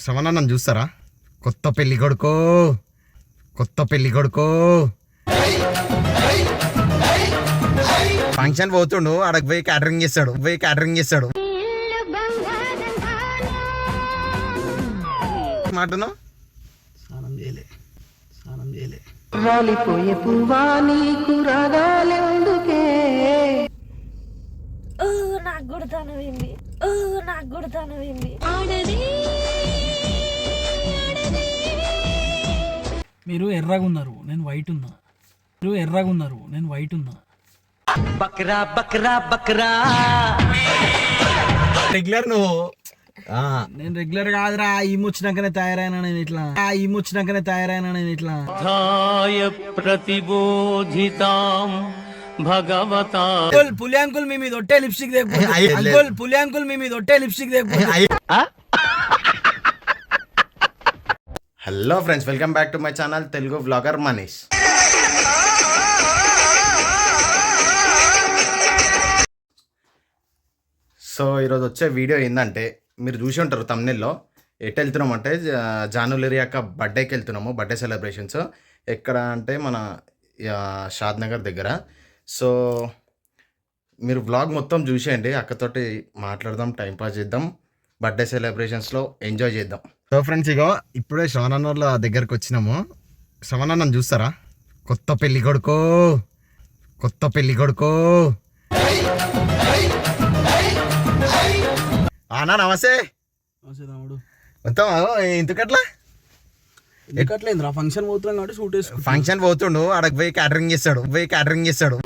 శ్రవణ నన్ను చూస్తారా? కొత్త పెళ్ళి కొడుకో. కొత్త పెళ్ళి కొడుకో. ఫంక్షన్ పోతుండు ఆడకు పోయి క్యాటరింగ్ చేస్తాడు పోయి క్యాటరింగ్ చేస్తాడు. మాటను? స్నానం చేయలే స్నానం చేయలే. రాలిపోయే పువ్వా నీకు రాగాలెందుకే ఓ నాకు నాకు మీరు ఎర్రగా ఉన్నారు నేను వైట్ ఉన్నా. మీరు ఎర్రగా ఉన్నారు నేను వైట్ ఉన్నా. బక్రా బక్రా బక్రా. రెగ్యులర్ నువ్వు. నేను రెగ్యులర్ కాదురా ఈమ్ వచ్చినాకనే తయారైనా నేను ఇట్లా. ఈమ్ వచ్చినాకనే తయారైనా నేను ఇట్లా. ప్రతిబోధితాం భగవత. పులి అంకుల్ మీ మీద ఒట్టే లిప్స్టిక్ దేపు అంకుల్ పులి అంకుల్ మీ మీద ఒట్టే lipstick దేపు hello friends welcome back to my channel Telugu vlogger Manish so ఈరోజు వచ్చే వీడియో ఏంటంటే మీరు చూసి ఉంటారు తమ్నెల్లో ఎటు వెళ్తున్నాం అంటే జానులరి యొక్క బర్త్డేకి వెళ్తున్నాము బర్త్డే సెలబ్రేషన్స్ ఎక్కడ అంటే మన షాద్ నగర్ దగ్గర. సో మీరు వ్లాగ్ మొత్తం చూసేయండి. అక్కతోటి మాట్లాడదాం టైం పాస్ చేద్దాం. బర్త్డే సెలబ్రేషన్స్లో ఎంజాయ్ చేద్దాం. సో ఫ్రెండ్స్ ఇగో ఇప్పుడే శ్రవణ్ వాళ్ళ దగ్గరకు వచ్చినాము. శ్రవణ్ నన్ను చూస్తారా? కొత్త పెళ్ళి కొడుకో కొత్త పెళ్ళి కొడుకో. అన్నా నమస్తే. మొత్తం ఇంతకట్లా ఎందుకట్లేదురా? ఫంక్షన్ పోతున్నాం కాబట్టి షూట్ ఫంక్షన్ పోతుండు ఆడకు పోయి క్యాటరింగ్ చేస్తాడు పోయి క్యాటరింగ్ చేస్తాడు.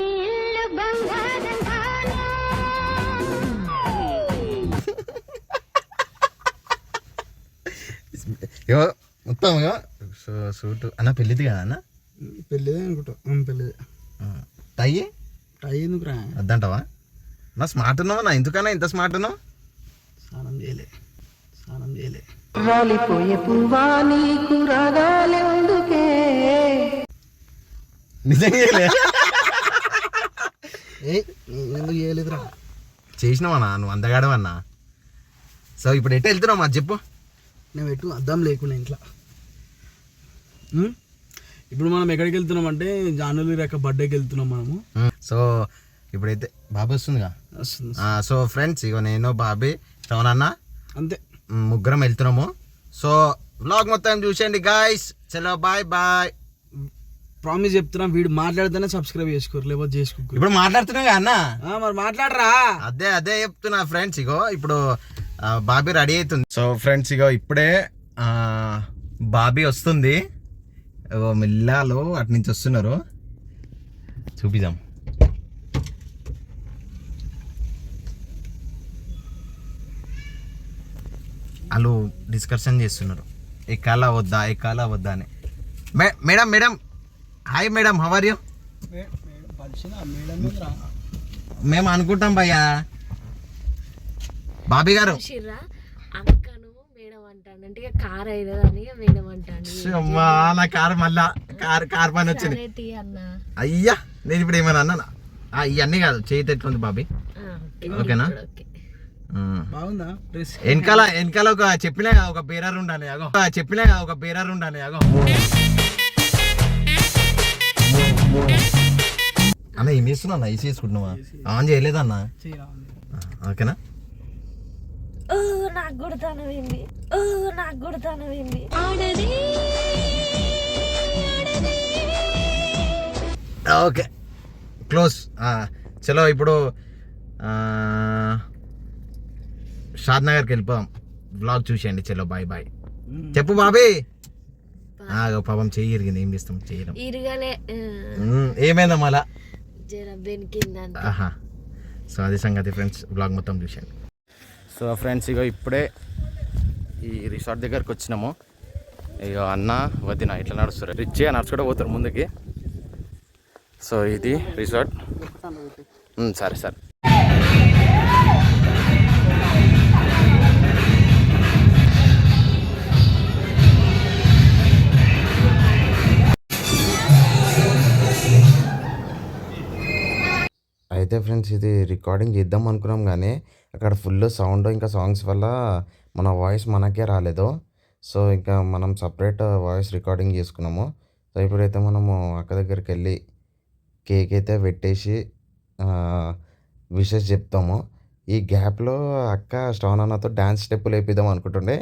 ఇగో మొత్తం ఇగో. So- suit. అన్న పెళ్ళిది కదా అన్న? పెళ్ళిదే అనుకుంటా. పెళ్ళిదే. టయ్యి టై ఎందుకురా వద్దంటావా? నా స్మార్ట్ ఉన్నావా నా? ఎందుకన్నా ఇంత స్మార్ట్ ఉన్నావు? స్నానం చేయలే. స్నానం చేయలే. రాలిపోయే పువ్వా నీకు రాగాలెందుకే నిజంగా చేయలే. ఏ ఎందుకు చేయలేదురా? చేసినావా నా? నువ్వు అందగాడవన్నా? సో ఇప్పుడు ఎటు వెళ్తున్నావు మా చెప్పు. నేను ఎటు అద్దం లేకుండా ఇంట్లో? ఇప్పుడు మనం ఎక్కడికి వెళ్తున్నాం అంటే జానులరి యొక్క బర్త్డేకి వెళ్తున్నాం మనము. సో ఇప్పుడైతే బాబు వస్తుందిగా? సో ఫ్రెండ్స్ ఇగో నేను బాబీ శ్రవణన్న అంతే. ముగ్గురం వెళ్తున్నాము. సో వ్లాగ్ మొత్తం చూసేయండి గాయస్ చలో బాయ్ బాయ్ ప్రామిస్ చెప్తున్నా వీడు మాట్లాడితేనే సబ్స్క్రైబ్ చేసుకోరు లేకపోతే చేసుకోరు ఇప్పుడు మాట్లాడుతున్నాగా అన్న? మరి మాట్లాడరా? అదే అదే చెప్తున్నా ఫ్రెండ్స్ ఇగో. ఇప్పుడు బాబీ రెడీ అవుతుంది. సో ఫ్రెండ్స్ ఇగో ఇప్పుడే బాబీ వస్తుంది. మిల్లాలో అటు నుంచి వస్తున్నారు. చూపిద్దాం. వాళ్ళు డిస్కషన్ చేస్తున్నారు. ఎక్కాలా వద్దా ఎక్కాలా వద్దా అని. మే- madam madam. Hi madam. How are you మేము అనుకుంటాం భయ్యా. బాబీ గారు. అక్కను మేడం అంటాను అంటే ఇక కార్ అయినదని ఇక మేడం అంటాను అమ్మా నా కారు మళ్ళా కార్ కార్ పని వచ్చింది. అయ్యా నేను ఇప్పుడు ఏమైనా అన్నానా? ఆ, ఇవన్నీ కాదు చేయి ఎట్లుంది బాబీ. ఓకేనా. బాగుందా? వెనకాల వెనకాల ఒక చెప్పినా కదా ఒక బేరర్ ఉండాలి అగో చెప్పినా కదా ఒక బేరర్ ఉండాలి అగో అన్న ఏం చేస్తున్నా అన్న? ఏసీ వేసుకుంటున్నావా? ఆన్ చేయలేదన్నా ఓకేనా? నాకు కూడా తనవింది ఓ నాకు కూడా తనవింది ఓకే. క్లోజ్. చలో ఇప్పుడు ఆ, షాద్ నగర్కి వెళ్ళిపోదాం. బ్లాగ్ చూసేయండి చలో బాయ్ బాయ్. చెప్పు బాబీ. ఆ, పాపం చెయ్యి ఇరిగింది ఏం చేస్తాం చెయ్యడం ఇరగలే. ఏమైందా మళ్ళా? సో అది సంగతి ఫ్రెండ్స్. బ్లాగ్ మొత్తం చూశాను సో ఫ్రెండ్స్ ఇగో ఇప్పుడే ఈ రిసార్ట్ దగ్గరకు వచ్చినాము. ఇక అన్న వదిన ఇట్లా నడుస్తారు. రిచ్గా నడుచుకుంటూ పోతారు ముందుకి. సో ఇది రిసార్ట్. సరే సరే. అయితే ఫ్రెండ్స్ ఇది రికార్డింగ్ చేద్దాం అనుకున్నాం కానీ అక్కడ ఫుల్ సౌండ్ ఇంకా సాంగ్స్ వల్ల మన వాయిస్ మనకే రాలేదు. సో ఇంకా మనం సపరేట్ వాయిస్ రికార్డింగ్ చేసుకున్నాము. సో ఇప్పుడైతే మనము అక్క దగ్గరికి వెళ్ళి కేక్ అయితే పెట్టేసి విషెస్ చెప్తాము. ఈ గ్యాప్లో అక్క శ్రవణ్ అన్నతో డ్యాన్స్ స్టెప్పులు వేపిద్దాం అనుకుంటుండే.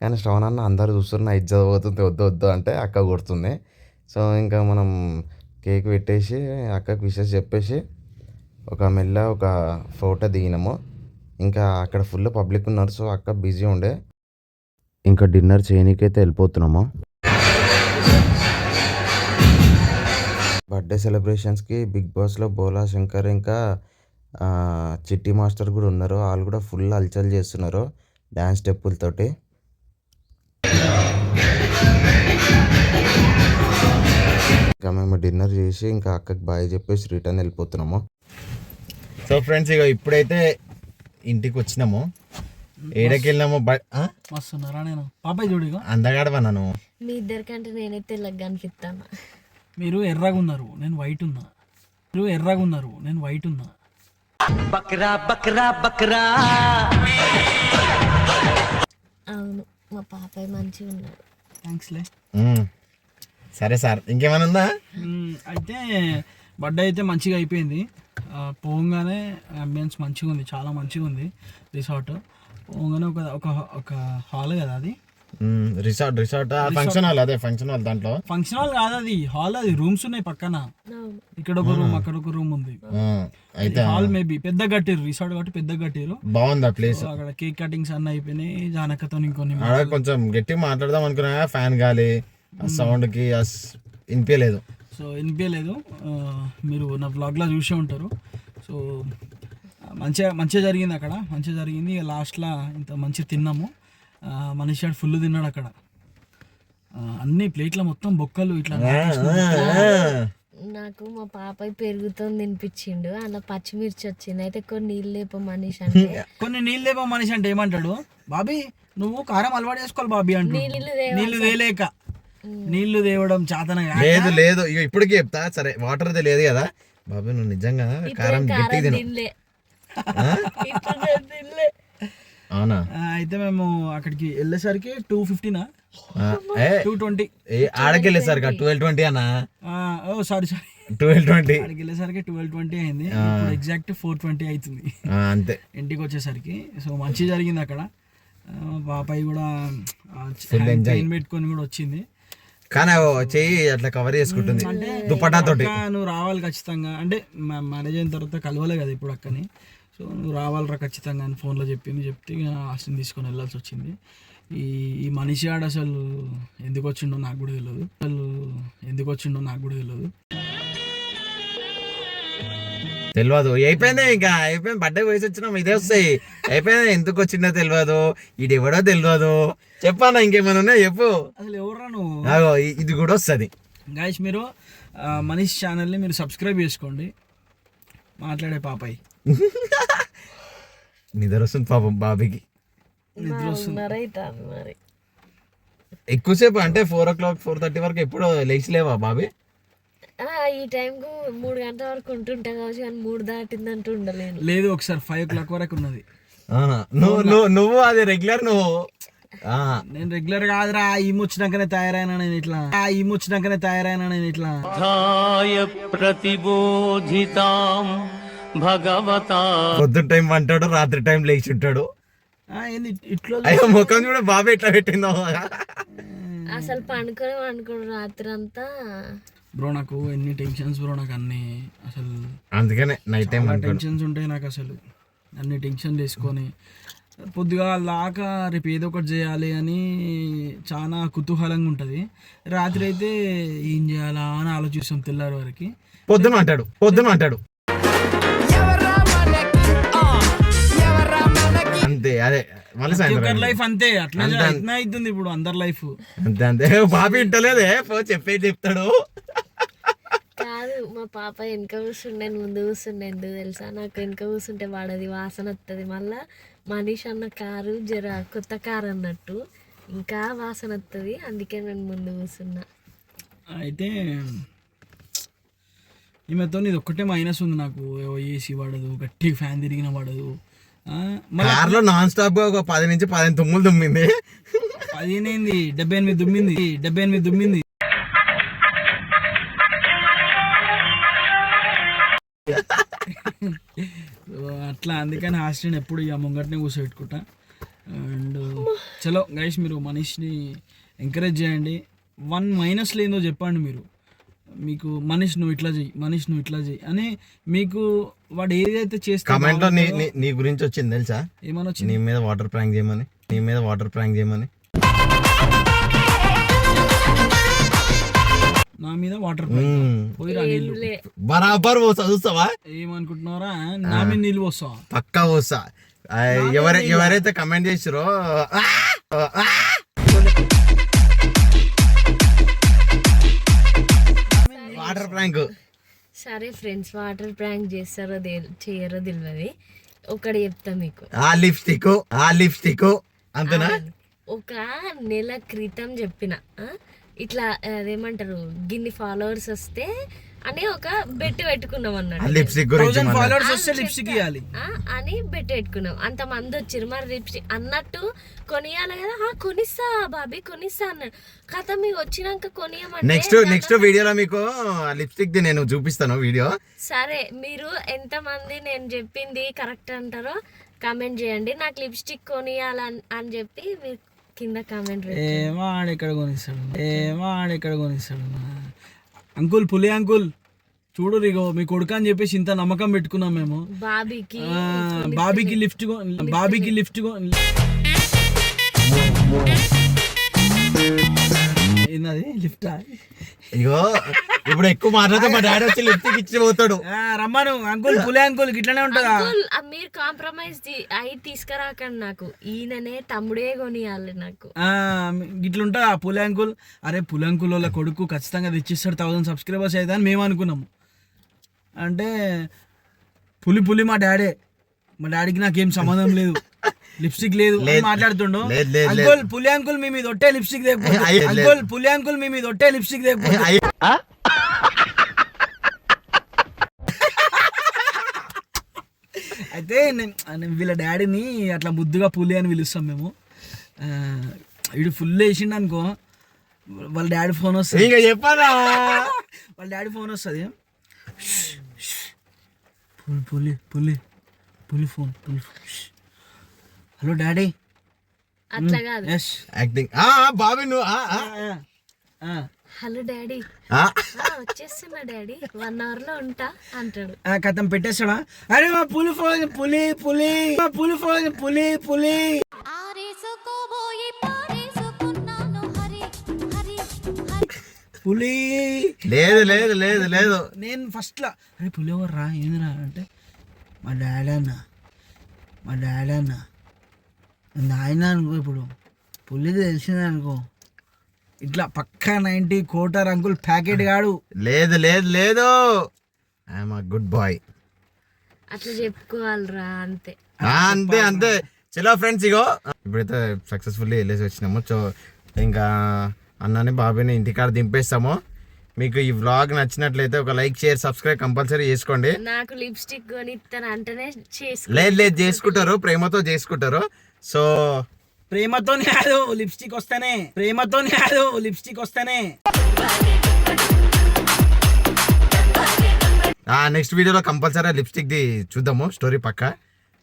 కానీ శ్రవణ్ అన్న అందరు చూస్తున్న ఇజ్జత్ పోతుంది వద్దు వద్దు అంటే అక్క కొడుతుంది. సో ఇంకా మనం కేక్ పెట్టేసి అక్కకు విషెస్ చెప్పేసి ఒక మెల్ల ఒక ఫోటో దిగినాము. ఇంకా అక్కడ ఫుల్ పబ్లిక్ ఉన్నారు సో అక్క బిజీ ఉండే. ఇంకా డిన్నర్ చేయనీకైతే వెళ్ళిపోతున్నాము. బర్త్డే సెలబ్రేషన్స్కి బిగ్ బాస్లో బోలా శంకర్ ఇంకా చిట్టి మాస్టర్ కూడా ఉన్నారు. వాళ్ళు కూడా ఫుల్ హల్చల్ చేస్తున్నారు డ్యాన్స్ స్టెప్పులతోటి ఇంకా మేము డిన్నర్ చేసి ఇంకా అక్కకి బాయ్ చెప్పేసి రిటర్న్ వెళ్ళిపోతున్నాము. సో ఫ్రెండ్స్ ఇక ఇప్పుడైతే ఇంటికి వచ్చినాము. ఏడకి వెళ్ళినాము వస్తున్నారా నేను. పాపాయ్ చూడు ఇగో. అందగాడవన్నాను మీ ఇద్దరికంటే నేనైతే తెల్లగా కనిపిస్తాను మీరు ఎర్రగా ఉన్నారు నేను వైట్ ఉన్నా మీరు ఎర్రగా ఉన్నారు నేను వైట్ ఉన్నా అవును మా పాపాయ్ మంచిగా ఉన్నాడు. థ్యాంక్స్లే సరే సార్ ఇంకేమైనా ఉందా? అయితే బర్త్డే అయితే మంచిగా అయిపోయింది. పోగానే అంబియన్స్ మంచిగా ఉంది చాలా మంచిగా ఉంది రిసార్ట్ పోగానే ఒక ఒక ఒక హాల్ కదా అది. రిసార్ట్ రిసార్ట్ ఫంక్షన్ హాల్ అదే ఫంక్షన్ హాల్ దాంట్లో? ఫంక్షన్ హాల్ కాదు అది హాల్ అది రూమ్స్ ఉన్నాయి పక్కన. ఇక్కడ ఒక రూమ్ అక్కడ ఒక రూమ్ ఉంది. అయితే హాల్ మేబీ పెద్ద కట్టిరు రిసార్ట్ కాబట్టి పెద్ద కట్టిరు. బాగుంది ఆ ప్లేస్ అక్కడ కేక్ కటింగ్స్ అన్నీ అయిపోయినాయి జానకతో ఇంకొన్ని కొంచెం గట్టిగా మాట్లాడదాం అనుకున్నా ఫ్యాన్ గాలి ఆ సౌండ్కి వినిపించలేదు సో వినిపించలేదు మీరు నా వ్లాగ్లో చూసే ఉంటారు. సో మంచిగా మంచిగా జరిగింది అక్కడ. మంచిగా జరిగింది. ఇక లాస్ట్లో ఇంత మంచిగా తిన్నాము. మనిషి ఆడు ఫుల్ తిన్నాడు అక్కడ. అన్ని ప్లేట్ల మొత్తం బొక్కలు ఇట్లా నాకు మా పాపాయ్ పెరుగుతో తినిపించిండు అలా పచ్చిమిర్చి వచ్చింది. అయితే కొన్ని నీళ్ళు లేప మనిషి అంటే. కొన్ని నీళ్ళు లేపో మనిషి అంటే ఏమంటాడు? బాబీ నువ్వు కారం అలవాటు చేసుకోవాలి బాబీ అంటూ నీళ్ళు తేలేక నీళ్ళు తేవడం చాతన లేదు లేదు. ఇక ఇప్పటికి చెప్తా. సరే వాటర్ లేదు కదా. బాబు నువ్వు నిజంగా కారం గట్టిగా తిను. తినలే. అవునా? అయితే మేము అక్కడికి వెళ్ళేసరికి టూ ఫిఫ్టీనా టూ ట్వంటీ ఏ, ఆడకెళ్ళేసరికి ట్వెల్వ్ ట్వంటీ అన్న? Oh sorry sorry twelve twenty అక్కడికి వెళ్ళేసరికి ట్వెల్వ్ ట్వంటీ అయింది. ఇప్పుడు ఎగ్జాక్ట్ ఫోర్ ట్వంటీ అవుతుంది. అంతే. ఇంటికి వచ్చేసరికి. సో మంచి జరిగింది అక్కడ. బాబాయ్ కూడా పెట్టుకొని కూడా వచ్చింది. కానీ ఓ చెయ్యి అట్లా కవర్ చేసుకుంటుంది. దుపట్టా తోటి అక్క నువ్వు రావాలి ఖచ్చితంగా. అంటే మ్యారేజ్ అయిన తర్వాత కలవలే కదా ఇప్పుడు అక్కని. సో నువ్వు రావాలరా ఖచ్చితంగా అని ఫోన్లో చెప్పింది. చెప్తే ఆస్టిని తీసుకొని వెళ్ళాల్సి వచ్చింది. ఈ ఈ మనిషి ఆడ అసలు ఎందుకు వచ్చిండో నాకు కూడా తెలియదు అసలు ఎందుకు వచ్చిండో నాకు కూడా తెలియదు తెలియదు అయిపోయింది ఇంకా. అయిపోయింది. బర్త్డే వయసు వచ్చినాం. ఇదే వస్తాయి. అయిపోయింది. ఎందుకు వచ్చిందో తెలియదు ఇది ఎవడో తెలియదు చెప్పానా ఇంకేమైనా ఉన్నాయా? చెప్పు. అసలు ఇది కూడా వస్తుంది. గాయస్ మీరు మనీష్ ఛానల్ని మీరు సబ్స్క్రైబ్ చేసుకోండి. మాట్లాడే పాపాయ్ నిద్ర వస్తుంది పాపం బాబీకి. ఉన్నారైతే మరి? ఎక్కువసేపు అంటే four o'clock four thirty వరకు ఎప్పుడు లేచిలేవా బాబీ? ఆ, ఈ టైంకు మూడు గంటల వరకు ఉంటుంటా కావచ్చు కానీ మూడు దాటిందంటూ ఉండలేను. లేదు ఒకసారి ఫైవ్ ఓ క్లాక్ వరకు ఉన్నది. నువ్వు నువ్వు నువ్వు అది రెగ్యులర్ నువ్వు నేను రెగ్యులర్ కాదురా ఈ ముచ్చినాకనే తయారైనా నేను ఇట్లా. ఆ ఈ ముచ్చినాకనే తయారైనా నేను ఇట్లా. ప్రతిబోధితాం భగవతా. పొద్దున్న టైం అంటాడు రాత్రి టైం లేచి ఉంటాడు. ఏంది ఇట్లా అయ్యో ముఖం కూడా బాబీ ఎట్లా పెట్టిందో అసలు పండుకొని పండుకోడు రాత్రి అంతా బ్రో నాకు ఎన్ని టెన్షన్స్ బ్రో నాకు అన్ని అసలు అందుకనే నైట్ టైం టెన్షన్స్ ఉంటాయి నాకు అసలు. అన్ని టెన్షన్ తీసుకొని పొద్దుగా దాకా రేపు ఏదో ఒకటి చేయాలి అని చాలా కుతూహలంగా ఉంటుంది. రాత్రి అయితే ఏం చేయాలా అని ఆలోచిస్తాం తెల్లారి వరకు. పొద్దున అంటాడు పొద్దున అంటాడు అంతే అదే మళ్ళీ సాయంత్రం లైఫ్ అంతే. అట్లా అట్లా అవుతుంది ఇప్పుడు అందరి లైఫ్ అంతే అంతే. బాబీ ఇంటలేదే పో చెప్పే చెప్తాడు. కాదు మా పాప వెనక కూర్చుండే ముందు కూర్చుండే ఎందుకు తెలుసా? నాకు వెనక కూర్చుంటే వాడది వాసన వస్తుంది మళ్ళా మనీష్ అన్న కారు జర కొత్త కారు అన్నట్టు ఇంకా వాసన వస్తుంది అందుకే నేను ముందు కూర్చున్నా. అయితే ఈమెతో ఇది ఒక్కటే మైనస్ ఉంది నాకు. ఏసీ పడదు గట్టిగా ఫ్యాన్ తిరిగిన పడదు ఆ, మళ్ళీ కార్లో నాన్ స్టాప్గా ఒక పది నుంచి పదిహేను తుమ్ములు తుమ్మింది. పదిహేను అయింది డెబ్బై ఎనిమిది దుమ్మింది డెబ్బై ఎనిమిది దుమ్మింది అట్లా అందుకని హాస్టల్ ఎప్పుడు ఇక ముంగట్నే కూర్చోబెట్టుకుంటా. అండ్ చలో గైస్ మీరు మనిషిని ఎంకరేజ్ చేయండి. వన్ మైనస్ లేదో చెప్పండి మీరు. మీకు మనిషి నువ్వు ఇట్లా చెయ్యి మనిషి నువ్వు ఇట్లా చెయ్యి అని మీకు వాడు ఏదైతే చేస్తే నీ గురించి వచ్చింది తెలుసా? ఏమని వచ్చింది? నీ మీద వాటర్ ప్రాంక్ చేయమని నీ మీద వాటర్ ప్రాంక్ చేయమని. నా మీద వాటర్ బరాబర్ పోసా చూస్తావా? ఏమనుకుంటున్నారా నా మీద నీళ్ళు పోస్తావా పక్కా పోసా ఆ, ఎవరు ఎవరైతే కమెంట్ చేసిరో! వాటర్ ప్రాంక్ సరే ఫ్రెండ్స్ వాటర్ ప్రాంక్ చేస్తారో తెల్- చేయరో తెలియదు ఒకటి చెప్తా మీకు. ఆ లిప్స్టిక్ ఆ లిప్స్టిక్ అంతేనా? ఒక నెల క్రితం చెప్పిన? ఇట్లా అదేమంటారు గిన్ని ఫాలోవర్స్ వస్తే అని ఒక బెట్ పెట్టుకున్నాం ఆ అన్నట్టు లిప్స్టిక్ గురించి థౌసండ్ మన- ఫాలోవర్స్ వస్తే లిప్స్టిక్ ఇవ్వాలి అని బెట్ పెట్టుకున్నాం. అంత మంది వచ్చిరు మరి లిప్స్టిక్ అన్నట్టు కొనియాలి కదా. "ఆ, కొనిస్తా బాబీ కొనిస్తా అన్నాడు కథ మీకు వచ్చినాక కొనియమంటే నెక్స్ట్ నెక్స్ట్ వీడియోలో మీకు లిప్స్టిక్ ది నేను చూపిస్తాను వీడియో సరే మీరు ఎంతమంది నేను చెప్పింది కరెక్ట్ అంటారో కామెంట్ చేయండి. నాకు లిప్స్టిక్ కొనియాలని అని చెప్పి మీరు కింద కామెంట్ ఏమో ఆడ ఎక్కడ కొనిస్తాడు? ఏమో ఆడ ఎక్కడ కొనిస్తాడు? అంకుల్ పులి అంకుల్ చూడు ఇగో మీ కొడుకు అని చెప్పేసి ఇంత నమ్మకం పెట్టుకున్నాం మేము. బాబీకి బాబీకి లిఫ్ట్ బాబీకి లిఫ్ట్ ఏందది? లిఫ్ట్? ఇగో ఇప్పుడు ఎక్కువ మాట్లాడితే మా డాడీ వచ్చి లిప్స్టిక్ ఇచ్చి పోతాడు. రమ్మను. అంకుల్ పులి అంకుల్ ఇట్లనే ఉంటుందా? మీరు కాంప్రమైజ్ అయి తీసుకురాకండి నాకు. ఈయననే తమ్ముడే కొనియాలి నాకు. ఆ, ఇట్లుంటుందా పులి అంకుల్? అరే పులి అంకుల్ వాళ్ళ కొడుకు ఖచ్చితంగా తెచ్చిస్తాడు థౌసండ్ సబ్స్క్రైబర్స్ అయితే అని మేము అనుకున్నాము అంటే పులి పులి మా డాడే. మా డాడీకి నాకేం సంబంధం లేదు. లిప్స్టిక్ లేదు. మాట్లాడుతుండు. అంకుల్ పులి అంకుల్ మీ మీద ఒట్టే లిప్స్టిక్. అంకుల్ పులి అంకుల్ మీ మీద ఒట్టే లిప్స్టిక్ అయితే వీళ్ళ డాడీని అట్లా ముద్దుగా పులి అని పిలుస్తాం మేము. వీడు ఫుల్ వేసిండు అనుకో వాళ్ళ డాడీ ఫోన్ వస్తుంది. ఇంకా చెప్పాలా వాళ్ళ డాడీ ఫోన్ వస్తుంది. పులి పులి పులి పులి ఫోన్ పులి ఫోన్. హలో డాడీ అట్లా కాదు. ఎస్ యాక్టింగ్ ఆ ఆ, బాబీ నువ్వు ఆ, ఆ. హలో డాడీ ఆ, వచ్చేస్తున్నా డాడీ వన్ అవర్లో ఉంటా అంటాడు. కథం పెట్టేస్తాడా? అరే మా పులి ఫోన్ పులి పులి. మా పులి ఫోన్ పులి పులి. ఆరేసుకోబోయి పారేసుకున్నాను హరి హరి హరి పులి. లేదు లేదు లేదు లేదు. నేను ఫస్ట్లో అరే పులి ఎవరు రా ఏందిరా? అంటే మా డాడీ అన్న. మా డాడీ అన్న. నాయన అనుకో ఇప్పుడు పులిది తెలిసిందే అనుకో ఇట్లా పక్కా నైంటీ కోటర్ అంకుల్ ప్యాకెట్ గాడు లేదు లేదు లేదు. ఐఎమ్ గుడ్ బాయ్ అట్లా చెప్పుకోవాలిరా అంతే. అంతే అంతే. చలో ఫ్రెండ్స్ ఇగో. ఇప్పుడైతే సక్సెస్ఫుల్లీ వెళ్ళేసి వచ్చినాము. సో ఇంకా అన్నని బాబీని ఇంటికాడ దింపేస్తాము. మీకు ఈ వ్లాగ్ నచ్చినట్లయితే ఒక లైక్ షేర్ సబ్స్క్రైబ్ కంపల్సరీ చేసుకోండి. నాకు లిప్స్టిక్ కొనిస్తాను అంటేనే లేదు లేదు చేసుకుంటారు ప్రేమతో చేసుకుంటారు. సో ప్రేమతో కాదు లిప్స్టిక్ వస్తానే. ప్రేమతో కాదు లిప్స్టిక్ వస్తానే. నెక్స్ట్ వీడియోలో కంపల్సరీ లిప్స్టిక్ ది చూద్దాము స్టోరీ పక్క.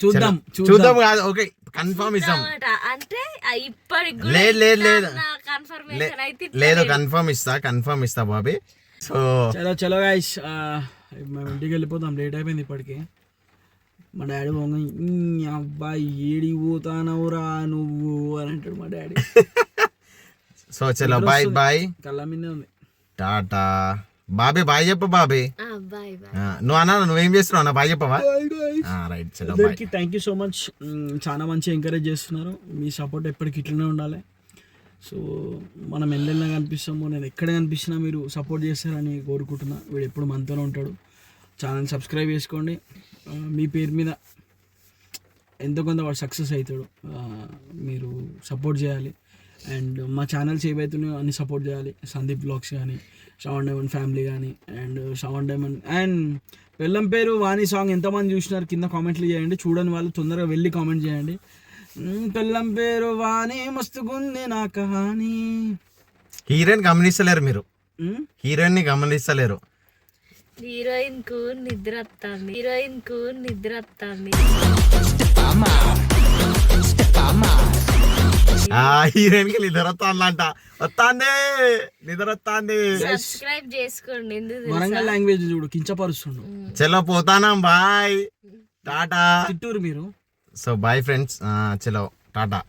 చూద్దాం చూద్దాం. కాదు ఓకే కన్ఫర్మ్ ఇస్తాం. అంటే లేదు లేదు లేదు. కన్ఫర్మేషన్ అయితే లేదు కన్ఫర్మ్ ఇస్తా కన్ఫర్మ్ ఇస్తా బాబీ. సో చలో చలో గాయస్ మేము ఇంటికి వెళ్ళిపోతాం లేట్ అయిపోయింది ఇప్పటికి. మా డాడీ పోగా అబ్బాయి ఏడి పోతానవురా నువ్వు అని అంటాడు మా డాడీ. సో చలో బాయ్ బాయ్. కళ్ళ మీదే ఉంది. టాటా. బాబీ బాయ్ చెప్పు బాబీ. నువ్వు అన్నా నువ్వేం చేస్తున్నావు అన్న? బాయ్ చెప్పవా? రైట్ చలో బాయ్. అందరికి థ్యాంక్ యూ సో మచ్ చాలా మంచి ఎంకరేజ్ చేస్తున్నారు. మీ సపోర్ట్ ఎప్పటికి ఇట్లనే ఉండాలి. సో మనం ఎల్లెల్లా కనిపిస్తాము నేను ఎక్కడ కనిపించినా మీరు సపోర్ట్ చేస్తారని కోరుకుంటున్నా. వీడు ఎప్పుడు మనతోనే ఉంటాడు. ఛానల్ సబ్స్క్రైబ్ చేసుకోండి. మీ పేరు మీద ఎంతో కొంత వాడు సక్సెస్ అవుతాడు. మీరు సపోర్ట్ చేయాలి. అండ్ మా ఛానల్స్ ఏవైతున్నాయో అన్ని సపోర్ట్ చేయాలి. సందీప్ బ్లాగ్స్ కానీ శ్రవణ్ డైమండ్ ఫ్యామిలీ కానీ అండ్ శ్రవణ్ డైమండ్ అండ్ పెళ్ళం పేరు వాణి సాంగ్ ఎంతమంది చూసినారు కింద కామెంట్లు చేయండి. చూడని వాళ్ళు తొందరగా వెళ్ళి కామెంట్ చేయండి. పెళ్ళం పేరు వాణి మస్తుగుంది నా కహాని. హీరోయిన్ గమనిస్తలేరు మీరు. హీరోయిన్ని గమనిస్తలేరు. హీరోయిన్కు నిద్ర వస్తుంది హీరోయిన్కు నిద్ర వస్తుంది ఆ హీరోయిన్కి నిద్ర వస్తాందంట వస్తాంది నిద్ర వస్తాంది సబ్స్క్రైబ్ చేసుకోండి? వరంగల్ లాంగ్వేజ్ చూడు కించపరుస్తుండు. చలో పోతానా బాయ్. టాటా. తిట్టూరు మీరు? So bye friends. చలో టాటా.